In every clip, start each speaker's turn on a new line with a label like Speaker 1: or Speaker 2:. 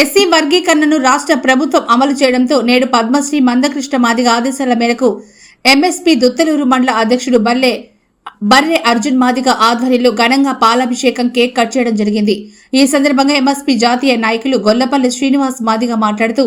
Speaker 1: SC వర్గీకరణను రాష్ట్ర ప్రభుత్వం అమలు చేయడంతో నేడు పద్మశ్రీ మందకృష్ణ మాదిగ ఆదేశాల మేరకు ఎంఎస్పీ దుత్తలూరు మండల అధ్యక్షుడు బల్లె బర్రె అర్జున్ మాదిగ ఆధ్వర్యంలో ఘనంగా పాలాభిషేకం కేక్ కట్ చేయడం జరిగింది. ఈ సందర్భంగా ఎంఎస్పీ జాతీయ నాయకులు గొల్లపల్లి శ్రీనివాస్ మాదిగ మాట్లాడుతూ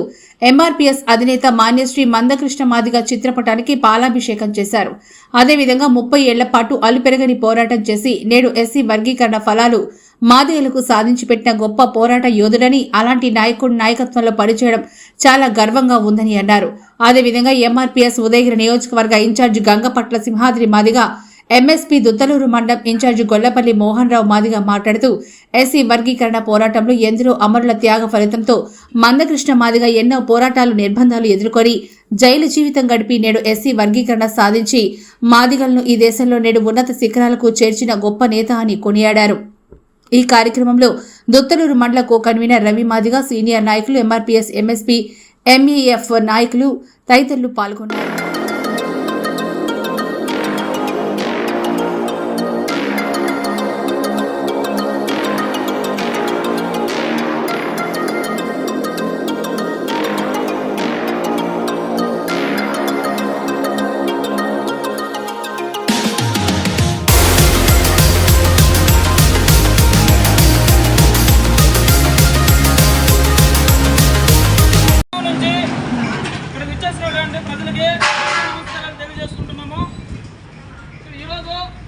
Speaker 1: ఎంఆర్పీఎస్ అధినేత మాన్యశ్రీ మందకృష్ణ మాదిగ చిత్రపటానికి పాలాభిషేకం చేశారు. అదేవిధంగా ముప్పై ఏళ్ళ పాటు అలుపెరగని పోరాటం చేసి నేడు ఎస్సీ వర్గీకరణ ఫలాలు మాదిగలకు సాధించి పెట్టిన గొప్ప పోరాట యోధుడని అలాంటి నాయకుడి నాయకత్వంలో పనిచేయడం చాలా గర్వంగా ఉందని అన్నారు. అదేవిధంగా ఎంఆర్పీఎస్ ఉదయగిరి నియోజకవర్గ ఇన్ఛార్జి గంగపట్ల సింహాద్రి మాదిగా ఎంఎస్పీ దుత్తలూరు మండలం ఇన్ఛార్జి గొల్లపల్లి మోహన్ రావు మాదిగా మాట్లాడుతూ ఎస్సీ వర్గీకరణ పోరాటంలో ఎందరో అమరుల త్యాగ ఫలితంతో మందకృష్ణ మాదిగా ఎన్నో పోరాటాలు నిర్బంధాలు ఎదుర్కొని జైలు జీవితం గడిపి నేడు ఎస్సీ వర్గీకరణ సాధించి మాదిగలను ఈ దేశంలో నేడు ఉన్నత శిఖరాలకు చేర్చిన గొప్ప నేత అని కొనియాడారు. ఈ కార్యక్రమంలో దుత్తలూరు మండల co convener Ravi Madiga senior నాయకులు ఎంఆర్పీఎస్ ఎంఎస్పీ ఎంఈఎఫ్ నాయకులు తదితరులు పాల్గొన్నారు.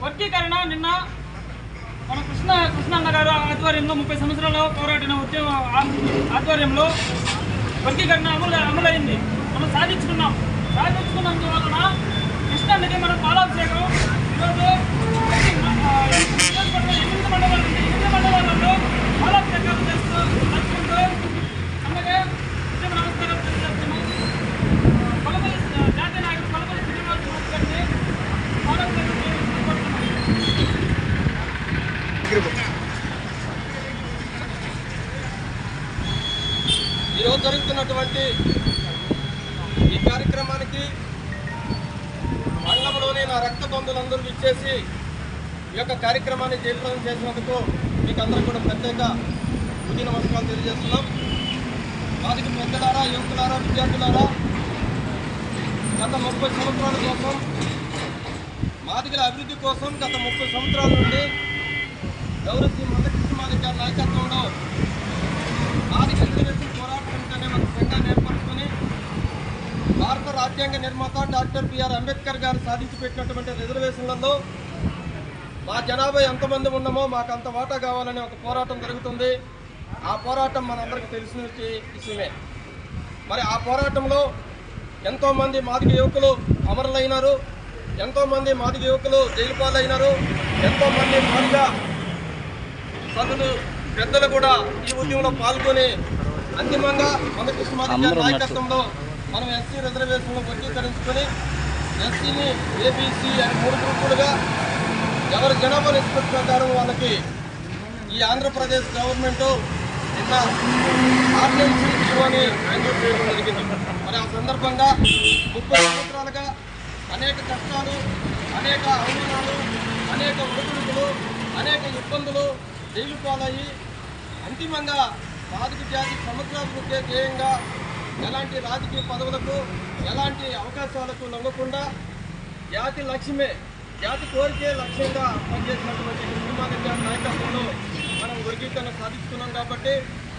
Speaker 2: వర్గీకరణ నిన్న మన కృష్ణ కృష్ణన్న గారు ఆధ్వర్యంలో ముప్పై సంవత్సరాల పోరాడిన ఉద్యమ ఆధ్వర్యంలో వర్గీకరణ అమలు అమలైంది. మనం సాధించుకున్నాం. సాధించుకున్నందు వలన కృష్ణన్నకి మన పాలాభిషేకం. ఈరోజు ఎనిమిది మండలాలు ఎనిమిది మండలాలలో పాలాభిషేకాలు చేస్తూ జరుపుకుంటూ అలాగే ఉద్యమ నమస్కారం తెలియజేస్తున్నాం కొలబలి జాతీయ నాయకుడు కొలబలి శ్రీనివాస్ గౌడ్ గారిని పాలాభిషేకం చేయాలని కోరుతున్నాం
Speaker 3: ఈరోజు ఈ కార్యక్రమానికి మండలంలోని నా రక్త బంధువులందరూ ఇచ్చేసి ఈ యొక్క కార్యక్రమాన్ని జయప్రదం చేసినందుకు మీకు అందరూ కూడా ప్రత్యేక ఉదయ నమస్కారాలు తెలియజేస్తున్నాం. వారికి పెద్దలారా యువకులారా విద్యార్థులారా గత ముప్పై సంవత్సరాల కోసం మాదిగల అభివృద్ధి కోసం గత ముప్పై సంవత్సరాల నుండి గౌరవ మందకృష్ణ మాదిగ నాయకత్వంలో మాదిగల తెలుగుదేశం పోరాట సమితి అనే ఒక సంఘాన్ని ఏర్పరచుకొని భారత రాజ్యాంగ నిర్మాత డాక్టర్ బిఆర్ అంబేద్కర్ గారు సాధించి పెట్టినటువంటి రిజర్వేషన్లలో మా జనాభా ఎంతమంది ఉన్నామో మాకు అంత వాటా కావాలనే ఒక పోరాటం జరుగుతుంది. ఆ పోరాటం మనందరికీ తెలిసిన విషయమే. మరి ఆ పోరాటంలో ఎంతోమంది మాదిగ యువకులు అమరులైనారు ఎంతోమంది మాదిగ యువకులు జైలు పాలైనారు ఎంతోమంది మాదిగ సదులు పెద్దలు కూడా ఈ ఉద్యమంలో పాల్గొని అంతిమంగా మందకృష్ణ గారి నాయకత్వంలో మనం ఎస్సీ రిజర్వేషన్లో వర్గీకరించుకొని ఎస్సీని ఏబీసీ అని మూడు గ్రూపులుగా ఎవరి జనాభా నిష్పత్తి ప్రకారం వాళ్ళకి ఈ ఆంధ్రప్రదేశ్ గవర్నమెంట్ నిన్న ఆర్డినెన్స్ ఇవ్వని మంజూరు చేయడం జరిగింది. మరి ఆ సందర్భంగా ముప్పై సంవత్సరాలుగా అనేక కష్టాలు అనేక అవమానాలు అనేక ఒడిదుడుకులు అనేక ఇబ్బందులు జైలు పాలయ్యి అంతిమంగా బాధిత జాతి సమగ్రాభివృద్ధి ధ్యేయంగా ఎలాంటి రాజకీయ పదవులకు ఎలాంటి అవకాశాలకు లొంగకుండా జాతి లక్ష్యమే జాతి కోరికే లక్ష్యంగా పనిచేసినటువంటి కృష్ణమాధవ్ గారి నాయకత్వంలో మనం వర్గీకరణ సాధిస్తున్నాం కాబట్టి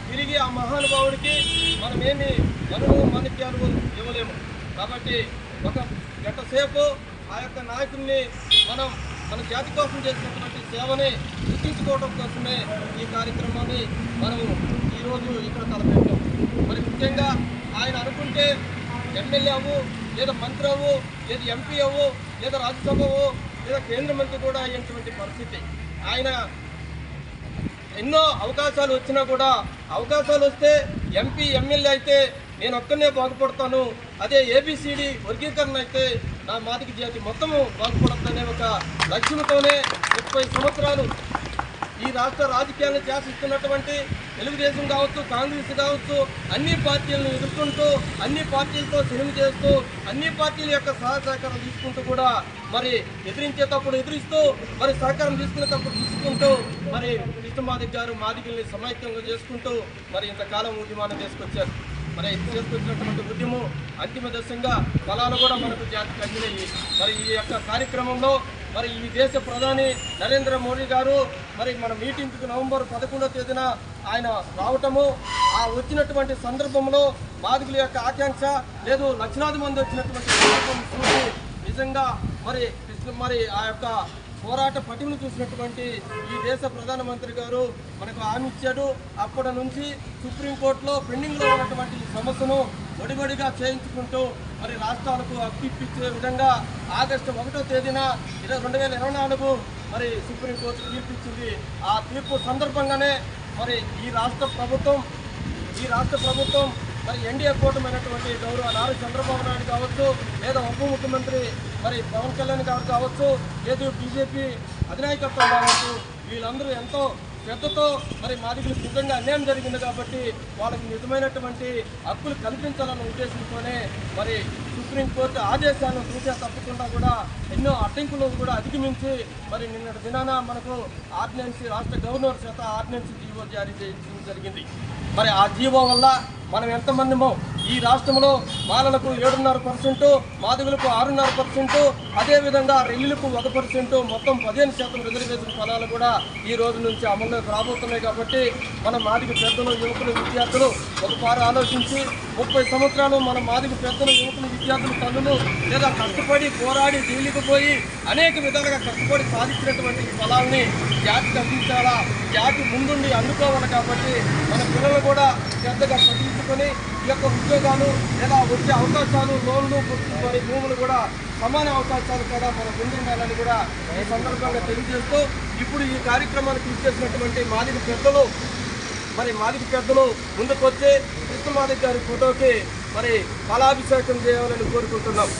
Speaker 3: తిరిగి ఆ మహానుభావుడికి మనమేమి అనుభవం మనకి అనుభవం ఇవ్వలేము. కాబట్టి ఒక గంట సేపు ఆ యొక్క నాయకుడిని మనం మన జాతి కోసం చేసినటువంటి సేవని గుర్తించుకోవడం కోసమే ఈ కార్యక్రమాన్ని మనము ఈరోజు ఇక్కడ తలపెట్టాం. మరి ముఖ్యంగా ఆయన అనుకుంటే ఎమ్మెల్యే అవ్వు లేదా మంత్రి అవ్వు లేదా ఎంపీ అవ్వు లేదా రాజ్యసభ అవ్వు లేదా కేంద్ర మంత్రి కూడా అయ్యేటువంటి పరిస్థితి. ఆయన ఎన్నో అవకాశాలు వచ్చినా కూడా అవకాశాలు వస్తే ఎంపీ ఎమ్మెల్యే అయితే నేను ఒక్కనే బాగుపడతాను. అదే ఏబిసిడి వర్గీకరణ అయితే నా మాదిక జాతి మొత్తము బాగుపడద్దనే ఒక లక్ష్యంతోనే ముప్పై సంవత్సరాలు ఈ రాష్ట్ర రాజకీయాలను శాసిస్తున్నటువంటి తెలుగుదేశం కావచ్చు కాంగ్రెస్ కావచ్చు అన్ని పార్టీలను ఎదుర్కొంటూ అన్ని పార్టీలతో సినిమా చేస్తూ అన్ని పార్టీల యొక్క సహాయ సహకారం తీసుకుంటూ కూడా మరి ఎదిరించేటప్పుడు ఎదిరిస్తూ మరి సహకారం తీసుకునేటప్పుడు తీసుకుంటూ మరి కృష్ణమాదిక్ గారు మాదిగల్ని సమైక్యంగా చేసుకుంటూ మరి ఇంతకాలం ఉద్యమాన్ని తీసుకొచ్చారు మరి చేసుకొచ్చినటువంటి ఉద్యమం అంతిమ దశంగా ఫలాలు కూడా మనకు జాతికి అందినాయి మరి ఈ యొక్క కార్యక్రమంలో మరి ఈ దేశ ప్రధాని నరేంద్ర మోడీ గారు మరి మన మీటింగ్కి నవంబర్ పదకొండవ తేదీన ఆయన రావటము ఆ వచ్చినటువంటి సందర్భంలో బాధితుల యొక్క ఆకాంక్ష లేదు లక్షలాది మంది వచ్చినటువంటి సందర్భం చూసి నిజంగా మరి మరి ఆ యొక్క పోరాట పటిమను చూసినటువంటి ఈ దేశ ప్రధానమంత్రి గారు మనకు హామీ ఇచ్చాడు. అప్పటి నుంచి సుప్రీంకోర్టులో పెండింగ్లో ఉన్నటువంటి ఈ సమస్యను వడివడిగా చేయించుకుంటూ మరి రాష్ట్రాలకు అప్పిప్పించే విధంగా ఆగస్టు ఒకటో తేదీన ఇరవై రెండు వేల ఇరవై నాలుగు మరి సుప్రీంకోర్టు తీర్పిచ్చింది. ఆ తీర్పు సందర్భంగానే మరి ఈ రాష్ట్ర ప్రభుత్వం ఈ రాష్ట్ర ప్రభుత్వం మరి ఎన్డీఏ కూటమైనటువంటి గౌరవ నారా చంద్రబాబు నాయుడు కావచ్చు లేదా ఉప ముఖ్యమంత్రి మరి పవన్ కళ్యాణ్ గారు కావచ్చు లేదు బీజేపీ అధినాయకత్వం కావచ్చు వీళ్ళందరూ ఎంతో శ్రద్ధతో మరి మాదిగులకు సిద్ధంగా అన్యాయం జరిగింది కాబట్టి వాళ్ళకి నిజమైనటువంటి హక్కులు కల్పించాలన్న ఉద్దేశంతోనే మరి సుప్రీంకోర్టు ఆదేశాలను చూసే తప్పకుండా కూడా ఎన్నో అడ్డంకులు కూడా అధిగమించి మరి నిన్నటి దినాన మనకు ఆర్డినెన్స్ రాష్ట్ర గవర్నర్ చేత ఆర్డినెన్స్ జీవో జారీ చేయడం జరిగింది. మరి ఆ జీవో వల్ల మనం ఎంతమందిమో ఈ రాష్ట్రంలో మాలలకు ఏడున్నర పర్సెంట్ మాదిగులకు ఆరున్నర పర్సెంట్ అదేవిధంగా రెల్లులకు ఒక పర్సెంట్ మొత్తం పదిహేను శాతం రిజర్వేషన్ ఫలాలు కూడా ఈ రోజు నుంచి అమల్లోకి రాబోతున్నాయి కాబట్టి మన మాదిగ పెద్దలు యువకులు విద్యార్థులు ఒకసారి ఆలోచించి ముప్పై సంవత్సరాలు మన మాదిగ పెద్దలు యువకులు విద్యార్థులు తల్లులు లేదా కష్టపడి పోరాడి జైలుకు పోయి అనేక విధాలుగా కష్టపడి సాధించినటువంటి ఈ ఫలాల్ని జాతికి అందించాలా? జాతి ముందుండి అందుకోవాలి కాబట్టి మన పిల్లలు కూడా శ్రద్ధగా చదివించుకొని ఈ యొక్క ఉద్యోగాలు లేదా వచ్చే అవకాశాలు లోన్లు మరి భూములు కూడా సమాన అవకాశాలు కూడా మన ముందుండాలని కూడా ఈ సందర్భంగా తెలియజేస్తూ ఇప్పుడు ఈ కార్యక్రమానికి ఇచ్చేసినటువంటి మాదిరి పెద్దలు మరి మాదిరి పెద్దలు ముందుకొచ్చి కృష్ణమాదిక్ గారి ఫోటోకి మరి ఫలాభిషేకం చేయాలని కోరుకుంటున్నాం.